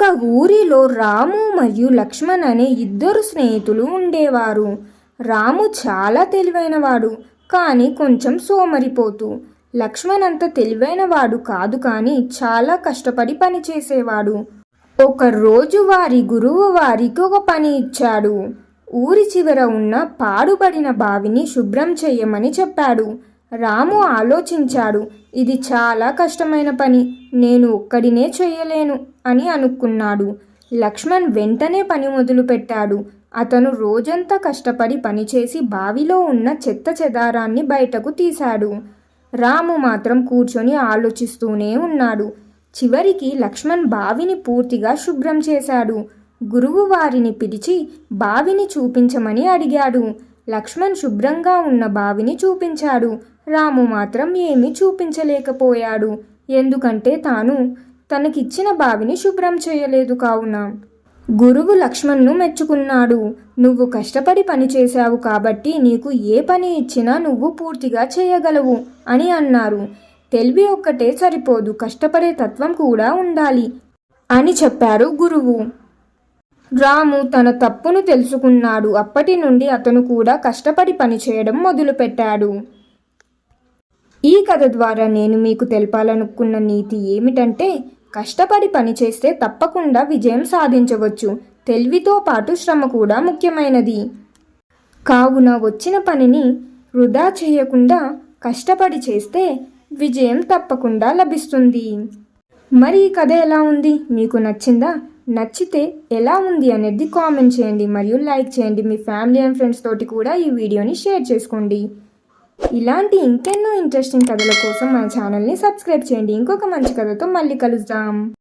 ఒక ఊరిలో రాము మరియు లక్ష్మణ్ అనే ఇద్దరు స్నేహితులు ఉండేవారు. రాము చాలా తెలివైనవాడు కానీ కొంచెం సోమరిపోతూ. లక్ష్మణ్ అంత తెలివైనవాడు కాదు కానీ చాలా కష్టపడి పని చేసేవాడు ఒక రోజు వారి గురువు వారికి ఒక పని ఇచ్చాడు. ఊరి చివర ఉన్న పాడుబడిన బావిని శుభ్రం చేయమని చెప్పాడు. రాము ఆలోచించాడు. ఇది చాలా కష్టమైన పని. నేను ఒక్కడినే చేయలేను అని అనుకున్నాడు. లక్ష్మణ్ వెంటనే పని మొదలుపెట్టాడు. అతను రోజంతా కష్టపడి పనిచేసి బావిలో ఉన్న చెత్త చెదారాన్ని బయటకు తీశాడు. రాము మాత్రం కూర్చొని ఆలోచిస్తూనే ఉన్నాడు. చివరికి లక్ష్మణ్ బావిని పూర్తిగా శుభ్రం చేశాడు. గురువు వారిని పిలిచి బావిని చూపించమని అడిగాడు. లక్ష్మణ్ శుభ్రంగా ఉన్న బావిని చూపించాడు. రాము మాత్రం ఏమీ చూపించలేకపోయాడు. ఎందుకంటే తాను తనకిచ్చిన బావిని శుభ్రం చేయలేదు కావున. గురువు లక్ష్మణ్ను మెచ్చుకున్నాడు. నువ్వు కష్టపడి పని చేశావు కాబట్టి నీకు ఏ పని ఇచ్చినా నువ్వు పూర్తిగా చేయగలవు అని అన్నారు. తెలివి ఒక్కటే సరిపోదు కష్టపడే తత్వం కూడా ఉండాలి అని చెప్పారు గురువు. రాము తన తప్పును తెలుసుకున్నాడు. అప్పటి నుండి అతను కూడా కష్టపడి పనిచేయడం మొదలుపెట్టాడు. ఈ కథ ద్వారా నేను మీకు తెలపాలనుకున్న నీతి ఏమిటంటే కష్టపడి పనిచేస్తే తప్పకుండా విజయం సాధించవచ్చు. తెలివితో పాటు శ్రమ కూడా ముఖ్యమైనది. కావున వచ్చిన పనిని వృధా చేయకుండా కష్టపడి చేస్తే విజయం తప్పకుండా లభిస్తుంది. మరి ఈ కథ ఎలా ఉంది? మీకు నచ్చిందా? నచ్చితే ఎలా ఉంది అనేది కామెంట్ చేయండి. మరియు లైక్ చేయండి. మీ ఫ్యామిలీ అండ్ ఫ్రెండ్స్ తోటి కూడా ఈ వీడియోని షేర్ చేసుకోండి. ఇలాంటి ఇంకెన్నో ఇంట్రెస్టింగ్ కథల కోసం మన ఛానల్ని సబ్స్క్రైబ్ చేయండి. ఇంకొక మంచి కథతో మళ్ళీ కలుద్దాం.